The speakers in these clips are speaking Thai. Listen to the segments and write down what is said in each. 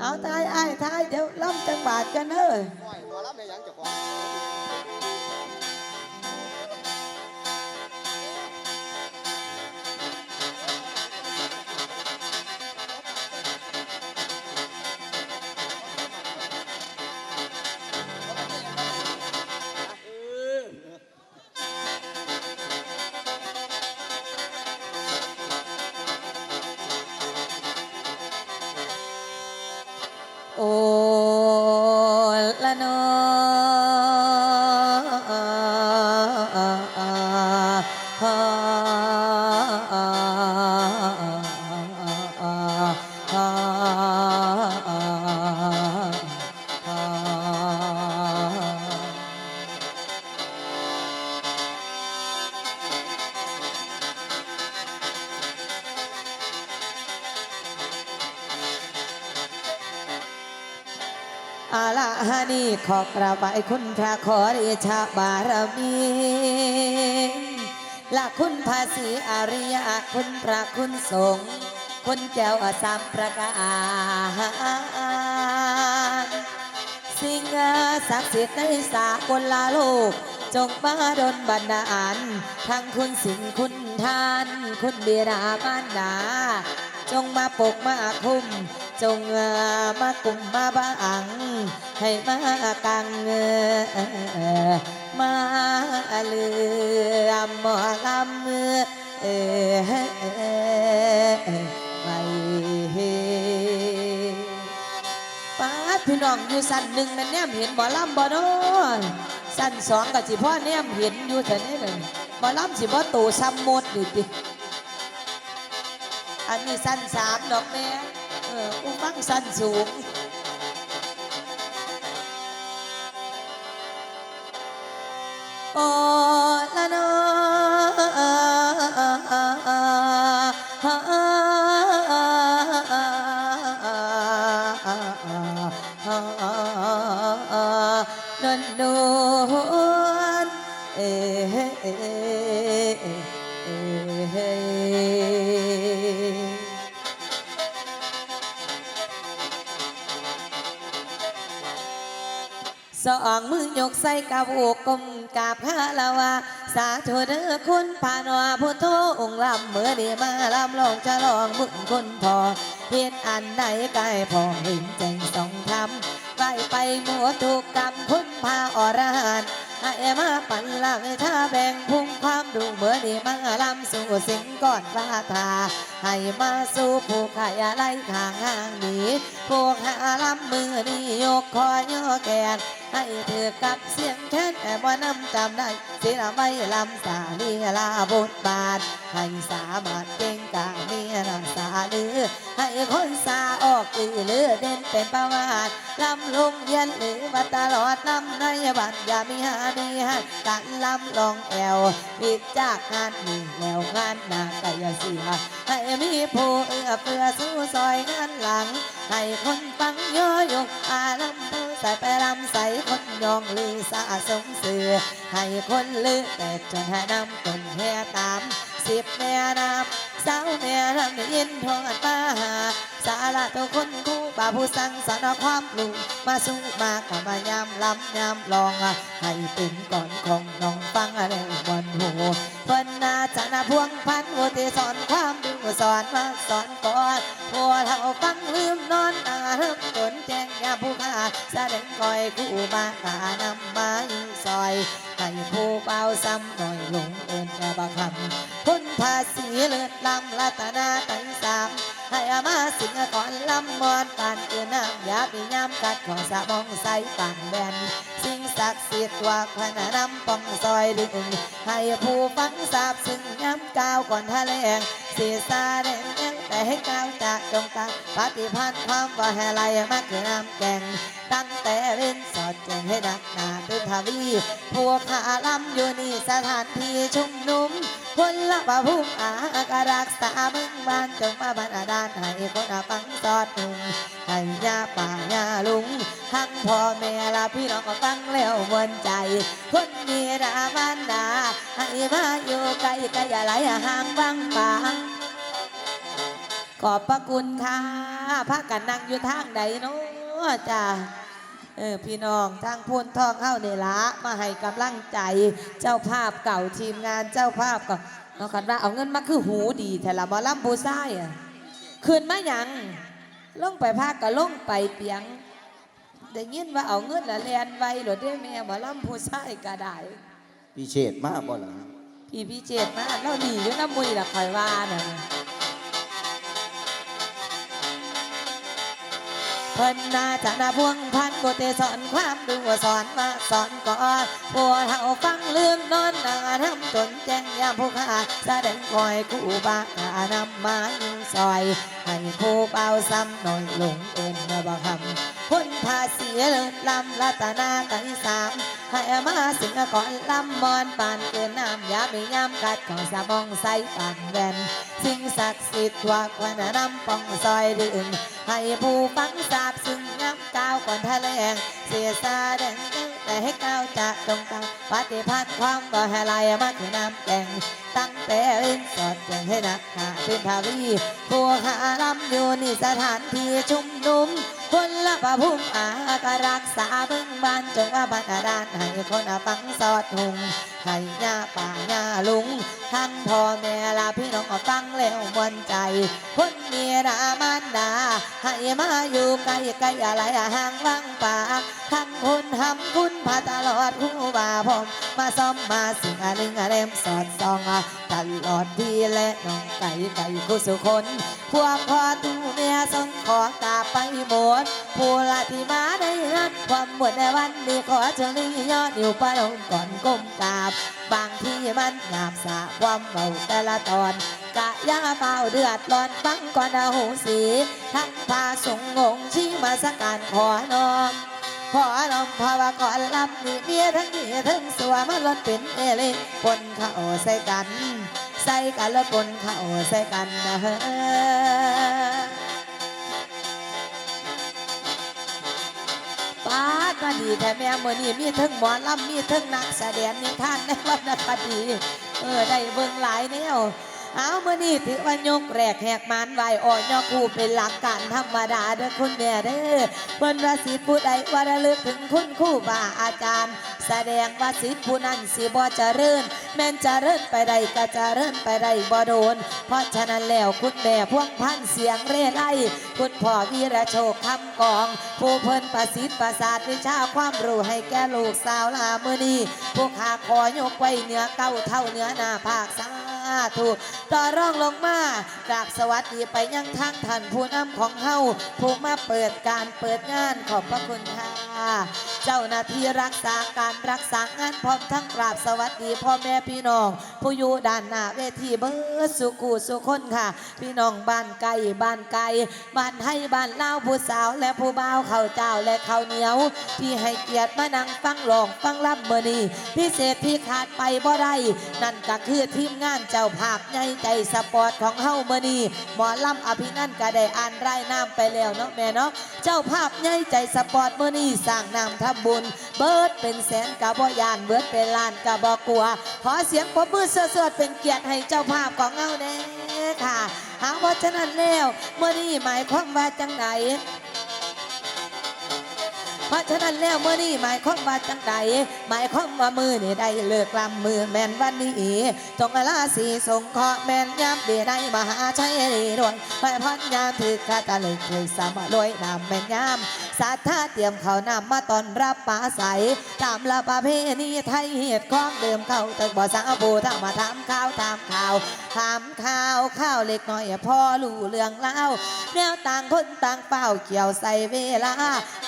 เอาทายไอ้ายทายเดี๋ยวล่ำจังบาทกันเนอะปล่อยหมอลำในยังจะของ อบกราบไหว้คุณพระขอเดชะบารมีละคุณภาษีอาริยะคุณพระคุณสงฆ์คุณแก้วอสามประการสิ่งศักดิ์สิทธิ์ในสากลลาโลก จงมาดลบันดาลทั้งคุณสิ่งคุณทาน คุณเบียดามารดา จงมาปกมาคุ้ม จงมากลุ่มมาบัง ให้มากังเออมาเลือมหมอลำเออไปป้าพี่น้องอยู่สั้นหนึ่งนั่นแนมเห็นหมอลำบ่เนาะสั้นสองกับสิพ่อแนมเห็นอยู่แต่นี่เลยหมอลำสิบ่โตซ้ำหมดนี่ติอันนี้สั้นสามดอกแม่ อออุฟังสั้นสูงโอ้ละนอ ยกใส่กาบอกกลมกาบฮาลาวาสาธุเด้อคุณพานวาพุทโธองค์ลำเมื่อเดีมาลำลองจะลองบุญคุณพอเพียนอันไหนกายพอเห็นแจงสองทำไปไปหมัวถูกกรรมพุนพาอรหันต์ ให้มาปั่นลำถ้าแบ่งพุ่งความดูเมื่อเดีมาลำสู่สิงก่อนพระทาให้มาสู่ผู้ขายอะไรทางห่างนีผู้ขาลำมือนี่ยกคอยอแกนให้เธอกับเสียงแค้นแต่ว่านำจำได้สิละไม่ลำสาลีลาบทบาทให้สามารถเก่งกามีรักษาเลือ คนสาออกอือเลือเด่นเป็นประวัติลำลงเย็นหรือมาตลอดลำในบัตรอย่ามีหามีหันการลำลองแอวผิดจากงานนี้แล้วงานหน้าก็อย่าเสียให้มีผู้เอื้อเฟื้อสู้ซอยงานหลัง ให้คนฟังย่อยกอาลำผู้ใส่ไปลำใส่คนยองลือสะสมเสือให้คนลือแต่จนให้นำคนแห่ตามสิบแม่น้ำ สาวแม่น้ำได้ยินทองอันมาหาสาระตัวคนคู่บาผู้สั่งสอนความรู้มาสู้มากมายามลำยามลองให้เป็นก่อนของน้องฟังอะไรบนหูเพิ่นนาจะนาพวงพันโอเทสอนความดูสอนมาสอนก่อนพวเราฟังลืมนอนอาเริ่มจนแจ ยาผู้ขาแสดงคอยคู่มากานำมาอยู่ซอยให้ผู้เบาซ้ำหน่อยหลงเอินกระบะคำพ้นภาษีเลือดลำรัตนาไตรสามให้อามาสิงก่อนลำมอนปานเกินน้ำยาปีย้ำกัดของสะมองใสปังแบนสิ่งศักดิ์สิทธิ์ว่าพนานำปองซอยดึงให้ผู้ฟังทราบซึ่งย้ำก้าวก่อนทะเลงเสียสาแดง แต่ให้ก้าวจากตรงกางปฏิพันธ์ความว่าให้ไหลมากคือน้ำแกงตั้งแต่เล่นสอดแจงให้นักหนาเป็นทวีพวกขาล้ำอยู่นี่สถานที่ชุมนุมคนละบาพุ่มอาการักษาเมืองบ้านจงมาบรรดาลให้คนอาฟังสอดหนุ่มให้ยาป่ายาลุงทั้งพ่อแม่ละพี่น้องก็ฟังแล้วมวนใจ คนมีรามันดาให้มาอยู่ไกลไกลอย่าไหลห่างบางปาง ขอบพระคุณค่ะพากันนั่งอยู่ทางใดเนาะจ้าเออพี่น้องทางพูนทองเข้าเนละมาให้กำลังใจเจ้าภาพเก่าทีมงานเจ้าภาพก็เอากันว่าเอาเงินมาคือหูดีแต่ละหมอลำผู้ชายอะคืนมาหยังลงไปภาคก็ลงไปเปียงได้ยินว่าเอาเงินละแลนไว้หรือได้แม่หมอลำผู้ชายก็ได้พี่เชษมากบ่ล่ะพี่พี่เจตมาเราหนีอยู่น้ำมุยละคอยว่าน่ะ เพิ่นนาจะนาพวงพันโบเตสอนความดูสอนมาสอนก่อนพวดเฮาฟังลืมนอนนาทำตนแจ้งยามผู้ขาแสดงคอยกูบาขานำมาอยู่ซอยให้ผู้เบาซ้ำหน่อยหลงเอินมาบ่คำ พ้นภาษีเลิศลำรัตนาไกสามให้มาสิงก่อนลำมอนปานเกินน้ำยาไม่ยามกัดของสะบองใส่ปานแวนสิ่งศักดิ์สิทธิ์ว่าควันน้ำปองซอยดื่มให้ผู้ฟังสาบซึ่งน้ำก้าวก่อนทะเลงเสียสาแดงแต่ให้ก้าวจะตรงกลางปฏิพัฒน์ความบ่ให้ลายมาคือน้ำแกงตั้งแต่เอินสอดแจงให้นักหาเป็นทาวีผู้หาลำอยู่นี่สถานที่ชุมนุม คนละประพุ่มอาก็รักษาเบื้องบ้านจงว่าบรรดาลให้คนฟังสอดหุงให้ย่าป่าย่าลุงทั้งพ่อแม่ลาพี่น้องฟังแล้วมวนใจ คนมีรามันดาให้มาอยู่ใกล้ใกล้อะไรห่างว่างป่าทั้งคุณทำคุณพาตลอดคู่บาผม มาซ้อมมาสิ่งอะไรเรมสอดส่องตลอดดีและน้องไก่ไก่คู่สุคนพวกพ่อตูเมียสนขอกาบไปหมดผู้ละที่มาในงานความหมดในวันนี้ขอเชิญนี้ยอดอยู่ประลงก่อนก้มกราบบางที่มันหยาบสาความเบาแต่ละตอนกะยาเฝ้าเดือดร้อนฟังก่อนเอาหูสี ทั้งพาสงงงชี้มาสักการขอนอมขอนอมภาวะก่อนลำนี่เมียทั้งเมียทั้งสัวมันล้วนเป็นเอเล่ปนเข้าใส่กัน ใส่กันแล้วปนเข้าใส่กันนะเฮ้ ดีแต่แม่เมื่อนี้มีทั้งหมอลำมีทั้งนักแสดงนิทานในวรรณคดีเออได้เบิ่งหลายแนวเอาเมื่อนี้ถือว่ายกแรกแหกมันไหวอ่อนยอคู่เป็นหลักการธรรมดาเด้อคุณแม่เด้อเพิ่นว่าสิทธิ์ผู้ใดว่าระลึกถึงคุณครู่บาอาจารย์ แสดงว่าสิทธิ์ผู้นั้นสิบ่เจริญ แม่นเจริญไปได้ก็เจริญไปได้บ่โดน เพราะฉะนั้นแล้วคุณแม่พวงพันเสียงเร่ไล่คุณพ่อวีระโชคคำกอง ผู้เพิ่นประสิทธิ์ประสาทวิชาความรู้ให้แก่ลูกสาวลามือนี้พวกข้าขอยกไว้เหนือเก้าเท่าเหนือหน้าภาคสาธุต่อร่องลงมากราบสวัสดีไปยังทางท่านผู้นำของเฮาผู้มาเปิดการเปิดงานขอบพระคุณค่ะ เจ้าหน้าที่รักษาการรักษางานพร้อมทั้งกราบสวัสดีพ่อแม่พี่น้อง ผู้อยู่ด้านหน้าเวทีเบิร์สุกูสุคนค่ะ พี่น้องบ้านไกลบ้านไกลบ้านให้บ้านเล่าผู้สาวและผู้บ่าวเข้าเจ้าและเข้าเหนียว ที่ให้เกียรติมานั่งฟังหลองฟังรับเมนีพิเศษที่ขาดไปบ่ได้นั่นก็คือทีมงานเจ้าภาพใหญ่ใจสปอร์ตของเฮาเมนีหมอลำอภินันก็ได้อ่านไรายนามไปแล้วเนาะแม่เนาะเจ้าภาพใหญ่ใจสปอร์ตเมนีสร้างน้ำทับุญ เบิดเป็นแสนกะบ่ยานเบิดเป็นล้านกะบ่กลัว ขอเสียงปรบมือเสื้อเป็นเกียรติให้เจ้าภาพของเงาแน่ค่ะหากว่าฉะนั้นแล้วเมื่อนี้หมายความว่าจังไหน เพราะฉะนั้นแล้วเมื่อนี้หมายความว่าจังใดหมายความว่ามือนี่ได้เลิกลำมือแม่นวันนี้จงลาสีสงเคราะห์แม่นยามเดียได้มหาชัยดีดวงไปพันยามถือคาตะลึงเคยสามรวยนำแม่นยามสาธาเตรียมเขาวนำมาตอนรับป่าใสตามละประเพณีไทยเหตุของเดิมเข้าตึกบ่อสาวบูทำมาถามข่าวถามข่าวถามข่าวข้าวเล็กน้อยพอรู้เรื่องเล่าแนวต่างคนต่างเฝ้าเกี่ยวใส่เวลา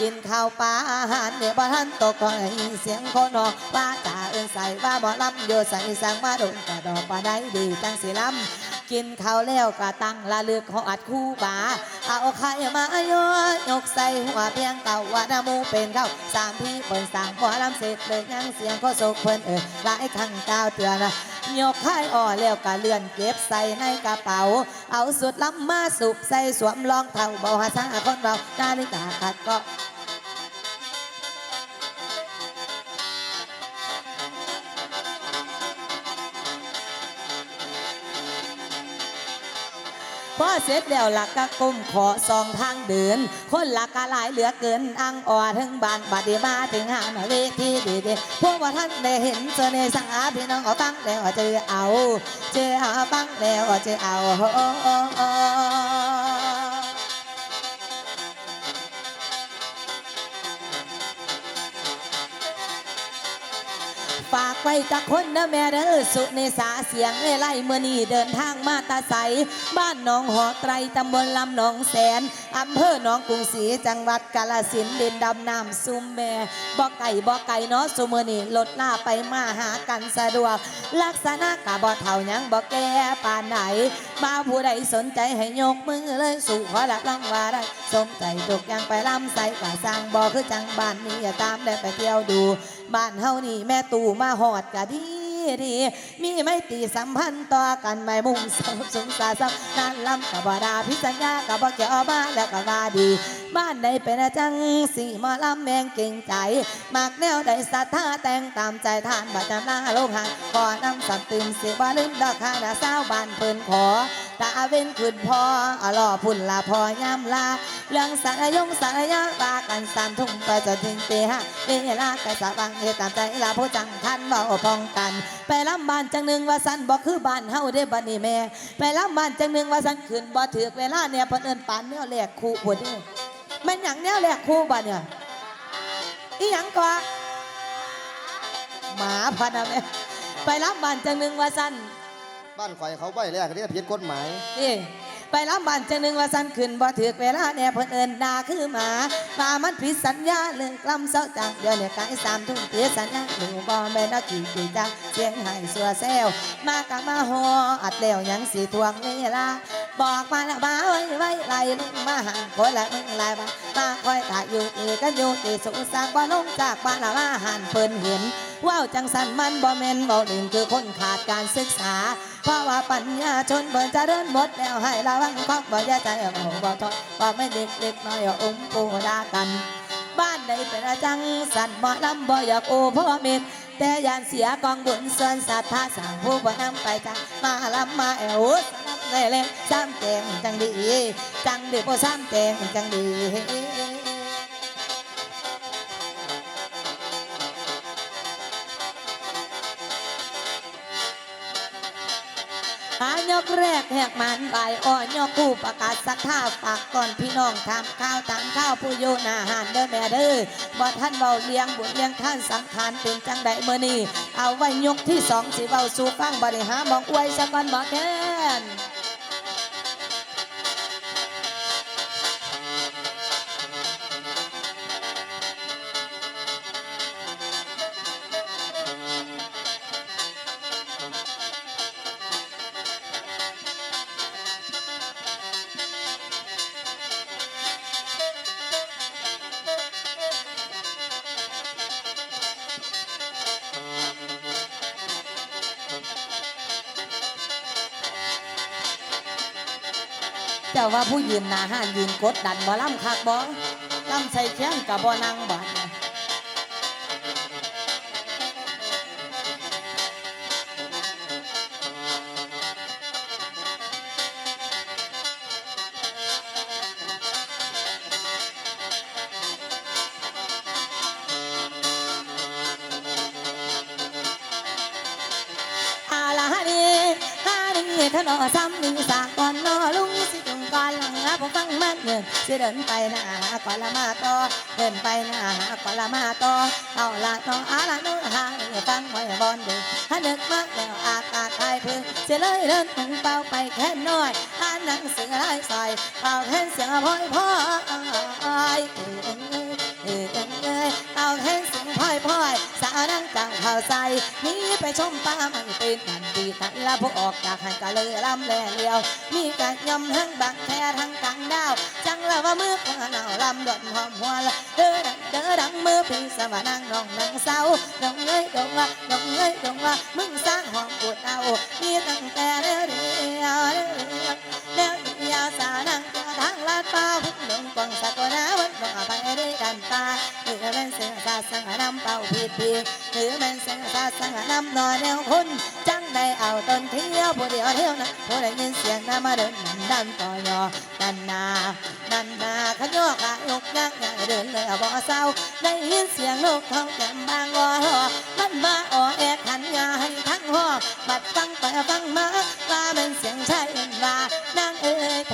กินข้าวปลาาหารเนี่ยบ่ทันตกก็ได้ยินเสียงคนนอกว่าจ่าเอินใส่ว่าหมอลำอยู่ใส่สังมาดงกระดอกปาได้ดีจังสิลำกินข้าวแล้วก็ตั้งละลึกของอัดคู่บาเอาไข่มาโยยกใส่หัวเพียงเก่าว่าน้ำมูเป็นเข้าสามพี่เปิดสั่งหมอลำเสร็จเลยยังเสียงก็โศกเพิ่นเออหลายครั้งก้าวเตือนยกไข่อ่อแล้วก็เลื่อนเก็บใส่ในกระเป๋า เอาสุดล้ำมาสุบใส่สวมรองเท้าเบาหาซาคนเรานาฬิกาขัดก็ พอเสร็จแล้วหลักก็ก้มขอสองทางเดิน คนหลักก็หลายเหลือเกินอังอ่อถึงบ้านบัดดี้มาถึงหานเวทีดีเดพวกว่าท่านได้เห็นเจอในสาพี่น้องเอาฟังแล้วเจอเอา เจอเอาฟังแล้วเจอเอา ฝากไว้กับคนนะแม่เด้อสุเนสาเสียงเล่เมื่อนี้เดินทางมาตาใส บ้านหนองหอไตรตำบลลำหนองแสน อำเภอหนองกรุงศรีจังหวัดกาฬสินด่นดำน้ำซุมแม่บ่อไก่บ่อไก่เนาะสุมือนี่รถล่าไปมาหากันสะดวก ลักษณะกะบ่อเท่ายังบ่อแก่ปานไหน มาผู้ใดสนใจให้ยกมือเลยสู่ขอรับรางว่าได้สมใจทุกอย่างไปลำใส่กะสร้างบ่อคือจังบ้านนี้อย่าตามได้ไปเที่ยวดู บ้านเฮานี่แม่ตู่มาหอดกะดี ดีมีไม่ตีสัมพันธ์ต่อกันไม่มุ่งสมสงสารสักนานลำกับบดาพิสัญญากับบ่เกี่ยวบ้านแล้วก็ว่าดีบ้านใดเป็นจังสีมาลำแมงเก่งใจมากแนวใดศรัทธาแต่งตามใจทานบัจำนาโลกหันขอนำสัตตื่นเสีบ่ลืมดอกคาดาสาวบ้านเพิ่นขอตาเว้นขึ้นพออะล่อพุ่นลาพอย่ำลาเรื่องสารยงสารยาบากันสามทุ่มไปจนถึงตีห้าเวลาไก่สาบังเฮตามใจลาผู้จังทันเบาพองกัน ไปลำบ้านจังหนึ่งว่าสันบอกคือบ้านเฮาได้บัดนี้แม่ ไปลำบ้านจังหนึ่งว่าสันขึ้นบ่ถือเวลาเนี่ยเพิ่นเอินปานแนวแหลกคู่พุ่นเด้แมันหยังแนวแหลกคู่บัดเนี่ยอีหยังก่อหมาพะนะแม่ไปลำบ้านจังหนึ่งว่าสันบ้านข่อยเขาใบแรกเรียกผิดกฎหมายนี่ ไปรับบ้านจังหนึ่งว่าสันขึ้นบ่ถือเวลาเนี่ยเพิ่นเอิ้นาคือหมาหมามันผิดสัญญาเรื่องกล้ำเศร้าจังเดี๋ยวเนี่ยกายสามทุ่มเตียสัญญาหนูบ่แม่นเอาขี้ตีจังเสียงไห้สัวแซวมากับมาฮออัดแล้วยังสิทวงเวลาบอกมาแล้วมาไว้ไว้ไล่ลงมาห่างคนละมึงไล่มามาคอยถ่ายอยู่ตีกันอยู่ตีสุสางบ่ลงจากบ้านละมาหันเพิ่นเห็นว้าวจังสันมันบ่แม่นบ่ลืมคือคนขาดการศึกษา เพราะว่าปัญญาชนเพิ่นจะเดินหมดแล้วให้ระวังคอกบ่อย่าใจเอาบ่ทอดบ่ไม่เด็กเล็กน้อยอุ้มปูดากัน บ้านใดเป็นอาจังสันบ่ลำบ่อยากโอพ่อเม็ดแต่ยานเสียกองบุญส่วนศรัทธาสั่งผู้บ่นำไปจังมาลำมาแอวสนับเลยเล่ซ้ำแจงจังดี จังดีบ่ซ้ำแจงจังดี แรกแหกมันใบอ่อนยกผู้ประกาศสัทธาฝากก่อนพี่น้องทำข้าวทำข้าวผู้อยู่หนาหานเด้อแม่เด้อบ่ท่านเบาเลี้ยงบุญเลี้ยงท่านสังขารเป็นจังใดเมื่อนี้เอาไว้ยกที่สองสิเบาสู่ฟังบริหารบอกอวยสะก่อนบอกแกนาว่าผู้ยืนหนาห้านยืนกดดันบ่ล่ำคักบ่ล่ำใส่แข้งกับบ่นางบาดอาลาฮานีฮานีขนอซ้ำนิงส งหาผมฟังมันเงินสิเดินไปหน้าหาก่อละมาต่อเดินไปหน้าหาก่อละมาต่อเอาละต่ออาละนู้หาฟังไว้บอนเดึถ้านึกมากแล้วอากาศทยพื้นเสียเลยเดินถึงเป่าไปแค่น้อยอ่านหนังสือลายใส่เป่าแค่เสียงพ่อยพ่อยเอ้ยเอ้ยเอ้ยเอ้ยเอาแค่เสียง พ่อยพ่อยสานังจังข่าใส่นีไปชมป้ามันเป็นทันทีทันละพวกออกจากหันกะเลยลำแลเลียว มีการยำทั้งบักแค่ทั้งกังดาว จังละว่ามือขวาหนาวลำดดหอมหัวละเด้อดังเด้อดังมือพี่สวานังน้องนางเศร้าดงเอ้ยดงว่าดงเอ้ยดงว่ามึงสร้างห้องปวดเอามีตั้งแต่เดียวเดียวเดีย นาสานังเจ้ทางลาดฟ้าหุ่นหลงกองสะกนาวันกองไปเยด้วยกันตาหรือเป็นเสียงศาสังหนำเป่าผีผีหรือเป็นเสียงศาสังหนำนอนแนวคุณจังได้เอาตนเที่ยวผู้เดียวเที่ยวนะผู้ใดยินเสียงน้ำมาเดินนั่นดันต่อยอนันนานันนาขยอกะยกยักยากเดินเลยบ่เศร้าได้ยินเสียงลูกท้องแก้มบางวอมันมาอ่อแอขันยาให้ทั้งห้อบัดฟังไปฟังมาว่าเป็นเสียงชายเอ็นว่านางเอ๋ย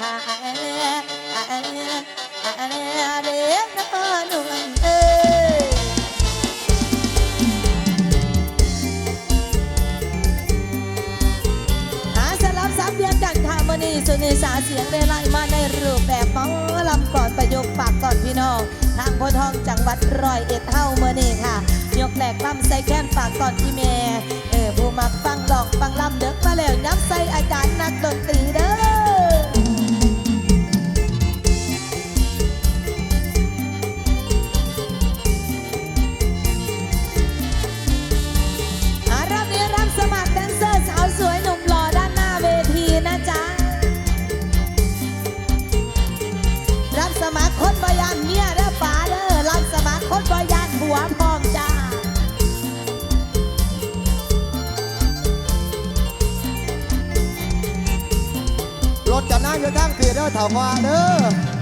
อาซาลับซับเบียนดังทามนีสุนิสาเสียงได้ไล่มาในรูปแบบมอลำก่อนประยกปากก่อนพี่น้องทางพทองจังวัดร้อยเอ็ดามณีค่ะ ยกแหลกลำใส่แค้นากก่อนพี่เมย์เออผู้มักฟังหลอกฟังลำเด็กมาแล้วน้ำใสอาจารย์นักดนตรีได้ ดจำน้าอยู่ทั้งคืนเด้อเถ่าว่าเด้อ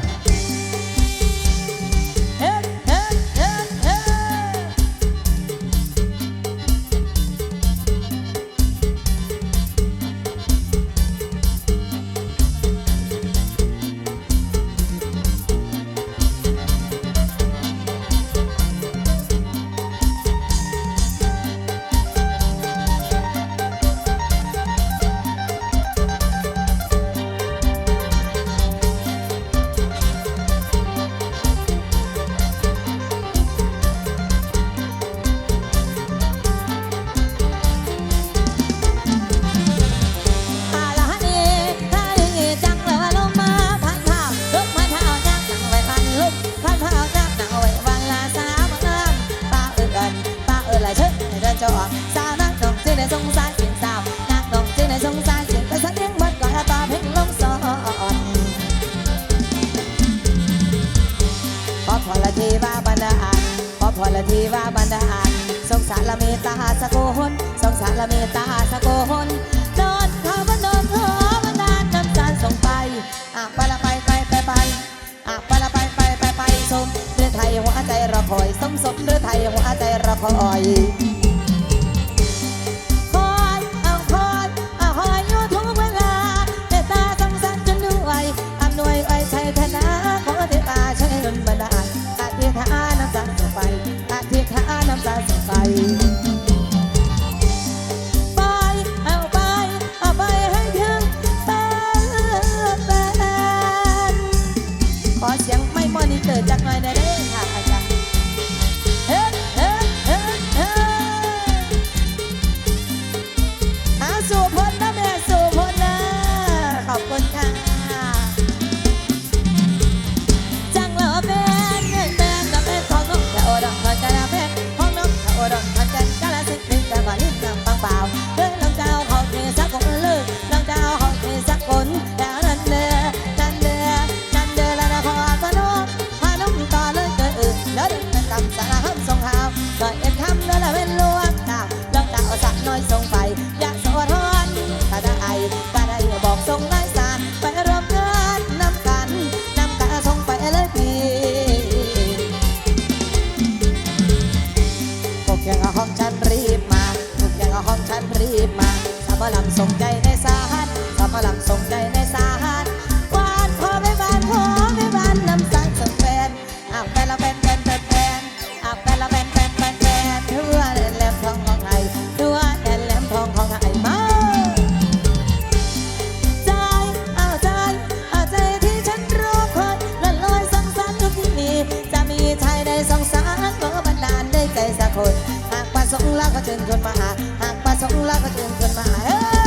พ่อย ก็เชิญคนมาหา หากประสงลาก็เชิญคนมาหา